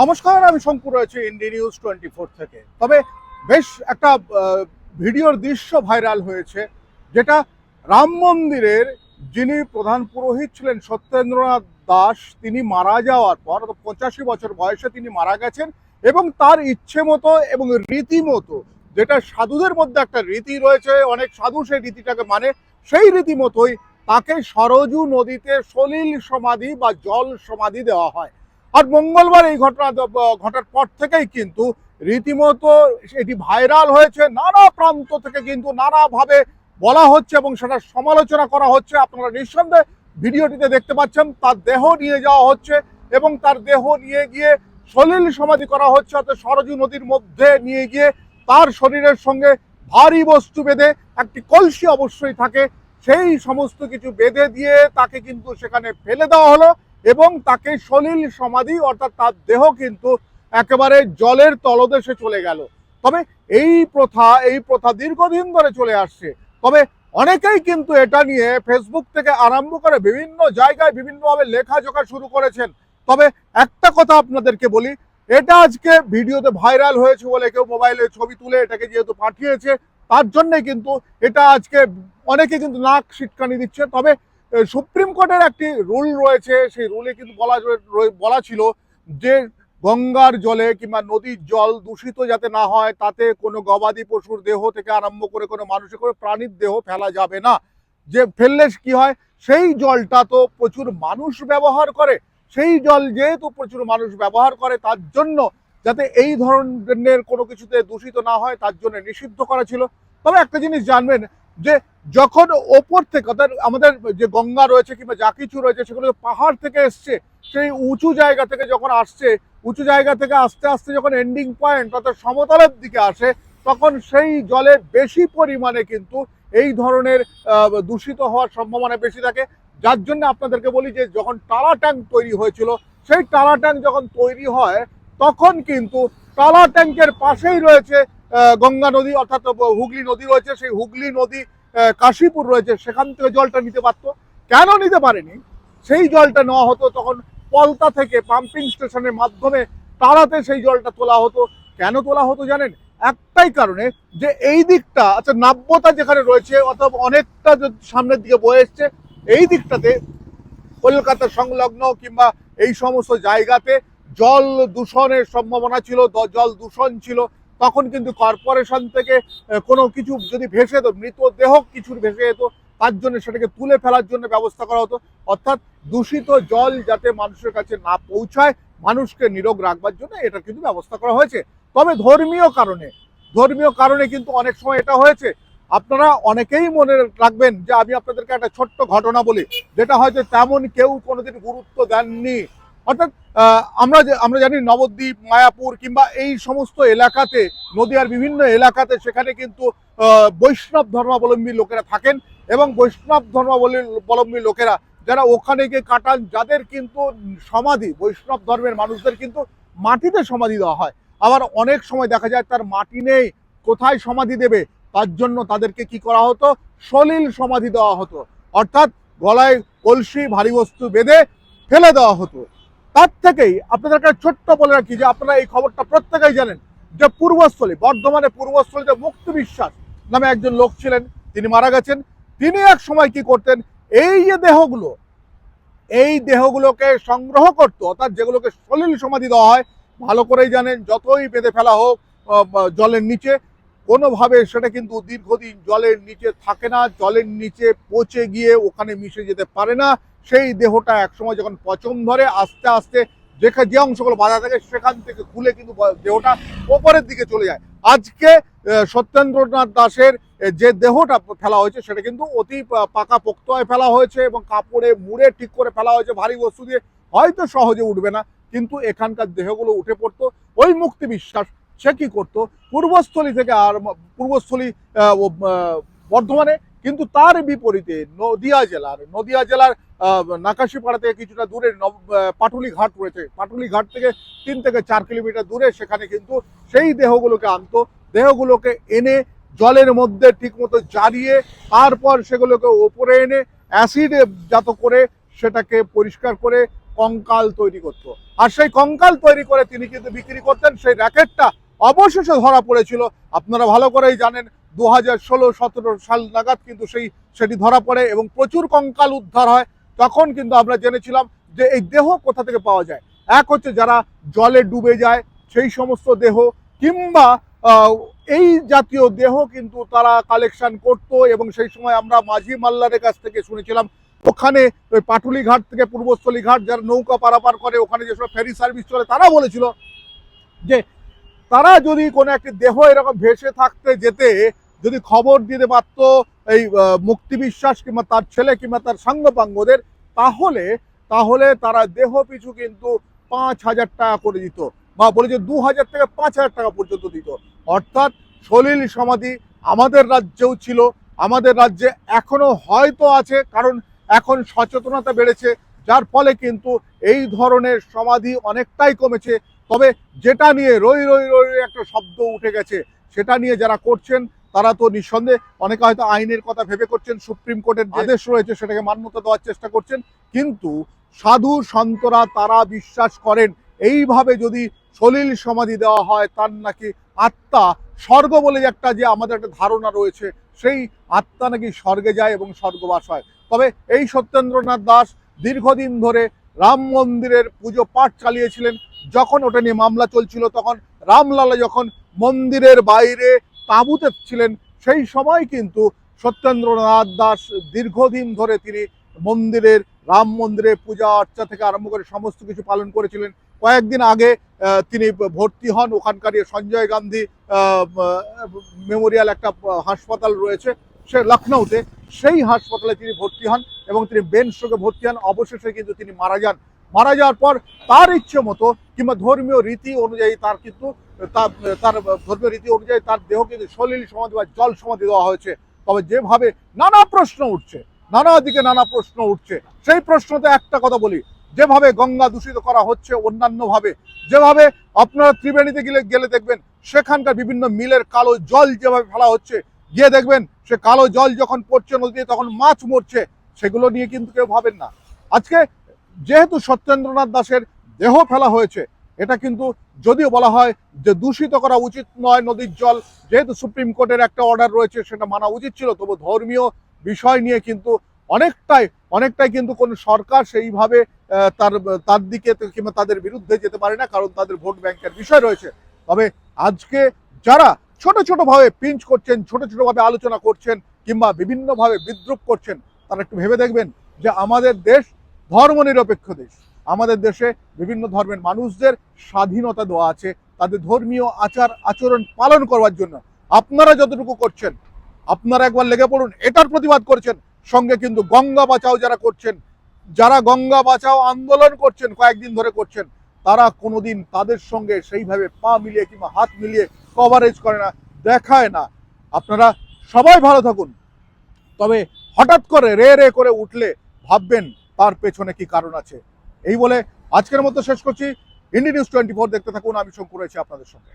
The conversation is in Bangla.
নমস্কার, আমি শঙ্কুর রয়েছে ইন্ডি নিউজ টোয়েন্টি ফোর থেকে। তবে বেশ একটা ভিডিওর দৃশ্য ভাইরাল হয়েছে, যেটা রাম মন্দিরের যিনি প্রধান পুরোহিত ছিলেন সত্যেন্দ্রনাথ দাস, তিনি মারা যাওয়ার পর পঁচাশি বছর বয়সে তিনি মারা গেছেন এবং তার ইচ্ছে মতো এবং রীতিমতো যেটা সাধুদের মধ্যে একটা রীতি রয়েছে, অনেক সাধু সেই রীতিটাকে মানে সেই রীতিমতোই তাকে সরজু নদীতে সলিল সমাধি বা জল সমাধি দেওয়া হয়। আর মঙ্গলবার এই ঘটনা, ঘটার পর থেকেই কিন্তু রীতিমতো এটি ভাইরাল হয়েছে। নানা প্রান্ত থেকে কিন্তু নানাভাবে বলা হচ্ছে এবং সেটা সমালোচনা করা হচ্ছে। আপনারা নিঃসন্দেহে ভিডিওটিতে দেখতে পাচ্ছেন, তার দেহ নিয়ে যাওয়া হচ্ছে এবং তার দেহ নিয়ে গিয়ে সলিল সমাধি করা হচ্ছে, অর্থাৎ সরজু নদীর মধ্যে নিয়ে গিয়ে তার শরীরের সঙ্গে ভারী বস্তু বেঁধে, একটি কলসি অবশ্যই থাকে, সেই সমস্ত কিছু বেঁধে দিয়ে তাকে কিন্তু সেখানে ফেলে দেওয়া হলো। এবং তাকে সলিল সমাধি, অর্থাৎ তার দেহ কিন্তু একেবারে জলের তলদেশে চলে গেল। তবে এই প্রথা এই প্রথা দীর্ঘদিন ধরে চলে আসছে। তবে অনেকেই কিন্তু এটা নিয়ে ফেসবুক থেকে আরম্ভ করে বিভিন্ন জায়গায় বিভিন্নভাবে লেখাজোখা শুরু করেছেন। তবে একটা কথা আপনাদেরকে বলি, এটা আজকে ভিডিওতে ভাইরাল হয়েছে বলে কেউ মোবাইলে ছবি তুলে এটাকে যেহেতু পাঠিয়েছে, তার জন্যে কিন্তু এটা আজকে অনেকে কিন্তু নাক সিটকানি দিচ্ছে। তবে সুপ্রিম কোর্টের একটি রুল রয়েছে, সেই রুলে কিন্তু বলা বলা ছিল যে গঙ্গার জলে কিংবা নদীর জল দূষিত যাতে না হয়, তাতে কোনো গবাদি পশুর দেহ থেকে আরম্ভ করে কোনো মানুষের, কোনো প্রাণীর দেহ ফেলা যাবে না। যে ফেললে কি হয়, সেই জলটা তো প্রচুর মানুষ ব্যবহার করে। সেই জল যেহেতু প্রচুর মানুষ ব্যবহার করে, তার জন্য যাতে এই ধরনের কোনো কিছুতে দূষিত না হয়, তার জন্য নিষিদ্ধ করা ছিল। তবে একটা জিনিস জানবেন, যে যখন ওপর থেকে অর্থাৎ আমাদের যে গঙ্গা রয়েছে কিংবা যা কিছু রয়েছে, সেগুলো পাহাড় থেকে এসছে, সেই উঁচু জায়গা থেকে যখন আসছে, উঁচু জায়গা থেকে আস্তে আস্তে যখন এন্ডিং পয়েন্ট অর্থাৎ সমতলের দিকে আসে, তখন সেই জলে বেশি পরিমাণে কিন্তু এই ধরনের দূষিত হওয়ার সম্ভাবনা বেশি থাকে। যার জন্য আপনাদেরকে বলি যে, যখন টালা ট্যাঙ্ক তৈরি হয়েছিল, সেই টালা ট্যাঙ্ক যখন তৈরি হয়, তখন কিন্তু টালা ট্যাঙ্কের পাশেই রয়েছে গঙ্গা নদী অর্থাৎ হুগলি নদী রয়েছে। সেই হুগলি নদী কাশীপুর রয়েছে, সেখান থেকে জলটা নিতে পারতো। কেন নিতে পারেনি? সেই জলটা নেওয়া হতো তখন পলতা থেকে পাম্পিং স্টেশনের মাধ্যমে তাড়াতে সেই জলটা তোলা হতো। কেন তোলা হতো জানেন? একটাই কারণে যে এই দিকটা আচ্ছা নাব্যতা যেখানে রয়েছে, অথবা অনেকটা সামনের দিকে বয়ে এসছে, এই দিকটাতে কলকাতা সংলগ্ন কিংবা এই সমস্ত জায়গাতে জল দূষণের সম্ভাবনা ছিল জল দূষণ ছিল। তখন কিন্তু কর্পোরেশন থেকে কোনো কিছু যদি ভেসে যেত, মৃতদেহ কিছুর ভেসে যেত, তার জন্য সেটাকে তুলে ফেলার জন্য ব্যবস্থা করা হতো। অর্থাৎ দূষিত জল যাতে মানুষের কাছে না পৌঁছায়, মানুষকে নিরোগ রাখবার জন্য এটা কিন্তু ব্যবস্থা করা হয়েছে। তবে ধর্মীয় কারণে ধর্মীয় কারণে কিন্তু অনেক সময় এটা হয়েছে। আপনারা অনেকেই মনে রাখবেন যে, আমি আপনাদেরকে একটা ছোট্ট ঘটনা বলি, যেটা হয়তো তেমন কেউ কোনোদিন গুরুত্ব দেননি। অর্থাৎ আমরা আমরা জানি নবদ্বীপ, মায়াপুর কিংবা এই সমস্ত এলাকাতে, নদীয়ার বিভিন্ন এলাকাতে সেখানে কিন্তু বৈষ্ণব ধর্মাবলম্বী লোকেরা থাকেন এবং বৈষ্ণব ধর্মাবলম্বী লোকেরা যারা ওখানে গিয়ে কাটান, যাদের কিন্তু সমাধি, বৈষ্ণব ধর্মের মানুষদের কিন্তু মাটিতে সমাধি দেওয়া হয়। আবার অনেক সময় দেখা যায় তার মাটি নেই, কোথায় সমাধি দেবে? তার জন্য তাদেরকে কি করা হতো? সলিল সমাধি দেওয়া হতো। অর্থাৎ গলায় কলসি, ভারী বস্তু বেঁধে ফেলে দেওয়া হতো। তার থেকেই আপনাদের একটা ছোট্ট বলে রাখি যে আপনারা এই খবরটা প্রত্যেকেই জানেন যে পূর্বস্থলী, বর্ধমানে পূর্বস্থলীতে মুক্তি বিশ্বাস নামে একজন লোক ছিলেন, তিনি মারা গেছেন। তিনি এক সময় কি করতেন? এই যে দেহগুলো, এই দেহগুলোকে সংগ্রহ করতো, অর্থাৎ যেগুলোকে সলিল সমাধি দেওয়া হয়, ভালো করেই জানেন, যতই বেঁধে ফেলা হোক জলের নিচে কোনোভাবে সেটা কিন্তু দীর্ঘদিন জলের নিচে থাকে না, জলের নিচে পচে গিয়ে ওখানে মিশে যেতে পারে না। সেই দেহটা একসময় যখন পচন ধরে, আস্তে আস্তে যেখানে যে অংশগুলো বাধা থাকে সেখান থেকে খুলে কিন্তু দেহটা ওপরের দিকে চলে যায়। আজকে সত্যেন্দ্রনাথ দাসের যে দেহটা ফেলা হয়েছে সেটা কিন্তু অতি পাকা পোক্তয় ফেলা হয়েছে এবং কাপড়ে মুড়ে ঠিক করে ফেলা হয়েছে ভারী বস্তু দিয়ে। হয়তো সহজে উঠবে না, কিন্তু এখানকার দেহগুলো উঠে পড়তো। ওই মুক্তি বিশ্বাস সে কি করতো? পূর্বস্থলী থেকে আর পূর্বস্থলী বর্ধমানে, কিন্তু তার বিপরীতে নদিয়া জেলার নদিয়া জেলার নাকাশিপাড়া থেকে কিছুটা দূরে পাটুলি ঘাট রয়েছে। পাটুলি ঘাট থেকে তিন থেকে চার কিলোমিটার দূরে সেখানে কিন্তু সেই দেহগুলোকে আনতো। দেহগুলোকে এনে জলের মধ্যে ঠিকমতো জ্বালিয়ে তারপর সেগুলোকে ওপরে এনে অ্যাসিড জাত করে সেটাকে পরিষ্কার করে কঙ্কাল তৈরি করত। আর সেই কঙ্কাল তৈরি করে তিনি কিন্তু বিক্রি করতেন সেই র্যাকেটটা অবশেষে ধরা পড়েছিল। আপনারা ভালো করেই জানেন দু হাজার ষোলো, সতেরো সাল নাগাদ কিন্তু সেই, সেটি ধরা পড়ে এবং প্রচুর কঙ্কাল উদ্ধার হয়। তখন কিন্তু আমরা জেনেছিলাম যে এই দেহ কোথা থেকে পাওয়া যায়? এক হচ্ছে যারা জলে ডুবে যায়, সেই সমস্ত দেহ, কিংবা এই জাতীয় দেহ কিন্তু তারা কালেকশন করত এবং সেই সময় আমরা মাঝি মাল্লারের কাছ থেকে শুনেছিলাম, ওখানে ওই পাটুলি ঘাট থেকে পূর্বস্থলী ঘাট যারা নৌকা পারাপার করে, ওখানে যে সব ফেরি সার্ভিস চলে, তারা বলেছিল যে তারা যদি কোনো একটি দেহ এরকম ভেসে থাকতে যেতে, যদি খবর দিতে পারত এই মুক্তি বিশ্বাস কিংবা তার ছেলে কিংবা তার সাঙ্গপাঙ্গদের, তাহলে তাহলে তারা দেহ পিছু কিন্তু পাঁচ হাজার টাকা করে দিত বা বলে যে দু হাজার থেকে পাঁচ হাজার টাকা পর্যন্ত দিত। অর্থাৎ সলিল সমাধি আমাদের রাজ্যেও ছিল, আমাদের রাজ্যে এখনও হয়তো আছে, কারণ এখন সচেতনতা বেড়েছে, যার ফলে কিন্তু এই ধরনের সমাধি অনেকটাই কমেছে। তবে যেটা নিয়ে রই রই রই একটা শব্দ উঠে গেছে, সেটা নিয়ে যারা করছেন, তারা তো নিঃসন্দেহে অনেকে হয়তো আইনের কথা ভেবে করছেন, সুপ্রিম কোর্টের আদেশ রয়েছে সেটাকে মান্যতা দেওয়ার চেষ্টা করছেন, কিন্তু সাধু সন্তরা তারা বিশ্বাস করেন, এইভাবে যদি সলিল সমাধি দেওয়া হয়, তার নাকি আত্মা স্বর্গ বলে একটা যে আমাদের একটা ধারণা রয়েছে, সেই আত্মা নাকি স্বর্গে যায় এবং স্বর্গবাস হয়। তবে এই সত্যেন্দ্রনাথ দাস দীর্ঘদিন ধরে রাম মন্দিরের পুজো পাঠ চালিয়েছিলেন। যখন ওটা নিয়ে মামলা চলছিল, তখন রামলালা যখন মন্দিরের বাইরে তাঁবুতে ছিলেন, সেই সময় কিন্তু সত্যেন্দ্রনাথ দাস দীর্ঘদিন ধরে তিনি মন্দিরের, রাম মন্দিরে পূজা অর্চা থেকে আরম্ভ করে সমস্ত কিছু পালন করেছিলেন। কয়েকদিন আগে তিনি ভর্তি হন। ওখানকার সঞ্জয় গান্ধী মেমোরিয়াল একটা হাসপাতাল রয়েছে। সে লখনৌতে, সেই হাসপাতালে তিনি ভর্তি হন এবং তিনি বেন স্ট্রোকে ভর্তি হন। অবশেষে কিন্তু তিনি মারা যান। মারা যাওয়ার পর তার ইচ্ছে মতো কিংবা ধর্মীয় রীতি অনুযায়ী তার কিন্তু তার ধর্মীয় রীতি অনুযায়ী তার দেহ কিন্তু সলিল সমাধি বা জল সমাধি দেওয়া হয়েছে। তবে যেভাবে নানা প্রশ্ন উঠছে, নানা দিকে নানা প্রশ্ন উঠছে, সেই প্রশ্নতে একটা কথা বলি। যেভাবে গঙ্গা দূষিত করা হচ্ছে অন্যান্যভাবে, যেভাবে আপনারা ত্রিবেণীতে গেলে গেলে দেখবেন সেখানকার বিভিন্ন মিলের কালো জল যেভাবে ফেলা হচ্ছে গিয়ে দেখবেন, সে কালো জল যখন পড়ছে নদীতে, তখন মাছ মরছে। সেগুলো নিয়ে কিন্তু কেউ ভাবেন না। আজকে যেহেতু সত্যেন্দ্রনাথ দাসের দেহ ফেলা হয়েছে, এটা কিন্তু যদিও বলা হয় যে দূষিত করা উচিত নয় নদীর জল, যেহেতু সুপ্রিম কোর্টের একটা অর্ডার রয়েছে, সেটা মানা উচিত ছিল, তবু ধর্মীয় বিষয় নিয়ে কিন্তু অনেকটাই অনেকটাই কিন্তু কোন সরকার সেইভাবে তার তার দিকে কিংবা তাদের বিরুদ্ধে যেতে পারে না, কারণ তাদের ভোট ব্যাংকের বিষয় রয়েছে। তবে আজকে যারা ছোট ছোট ভাবে পিঞ্চ করছেন, ছোট ছোট ভাবে আলোচনা করছেন, কিংবা বিভিন্ন ভাবে বিদ্রুপ করছেন, তারা একটু ভেবে দেখবেন যে আমাদের দেশ ধর্মনিরপেক্ষ দেশ। আমাদের দেশে বিভিন্ন ধর্মের মানুষদের স্বাধীনতা দেওয়া আছে, তাদের ধর্মীয় আচার, আচরণ পালন করবার জন্য। আপনারা যতটুকু করছেন, আপনারা একবার লেগে পড়ুন, এটার প্রতিবাদ করছেন। সঙ্গে কিন্তু গঙ্গা বাঁচাও যারা করছেন, যারা গঙ্গা বাঁচাও আন্দোলন করছেন কয়েকদিন ধরে করছেন তারা কোনোদিন তাদের সঙ্গে সেইভাবে পা মিলিয়ে কিংবা হাত মিলিয়ে কভারেজ করে না, দেখায় না। আপনারা সবাই ভালো থাকুন। তবে হঠাৎ করে রে রে করে উঠলে ভাববেন তার পেছনে কি কারণ আছে। এই বলে আজকের মতো শেষ করছি। ইন্ডি নিউজ টোয়েন্টি ফোর দেখতে থাকুন, আমি শঙ্কু রয়েছি আপনাদের সঙ্গে।